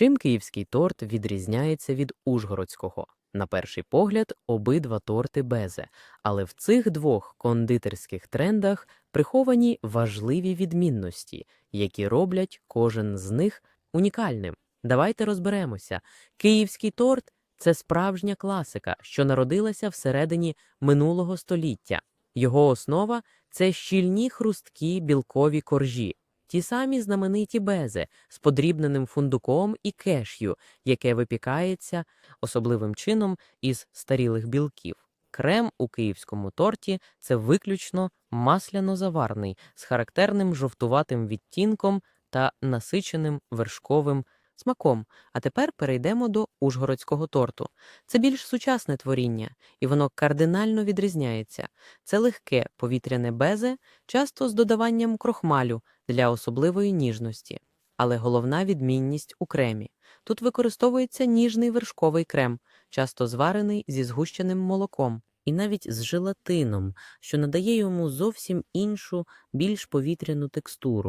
Чим київський торт відрізняється від ужгородського? На перший погляд, обидва торти безе, але в цих двох кондитерських трендах приховані важливі відмінності, які роблять кожен з них унікальним. Давайте розберемося. Київський торт це справжня класика, що народилася всередині минулого століття. Його основа це щільні хрусткі білкові коржі, ті самі знамениті бези з подрібненим фундуком і кешю, яке випікається особливим чином із старілих білків. Крем у київському торті це виключно масляно-заварний з характерним жовтуватим відтінком та насиченим вершковим смаком. А тепер перейдемо до ужгородського торту. Це більш сучасне творіння, і воно кардинально відрізняється. Це легке повітряне безе, часто з додаванням крохмалю для особливої ніжності. Але головна відмінність у кремі. Тут використовується ніжний вершковий крем, часто зварений зі згущеним молоком, і навіть з желатином, що надає йому зовсім іншу, більш повітряну текстуру.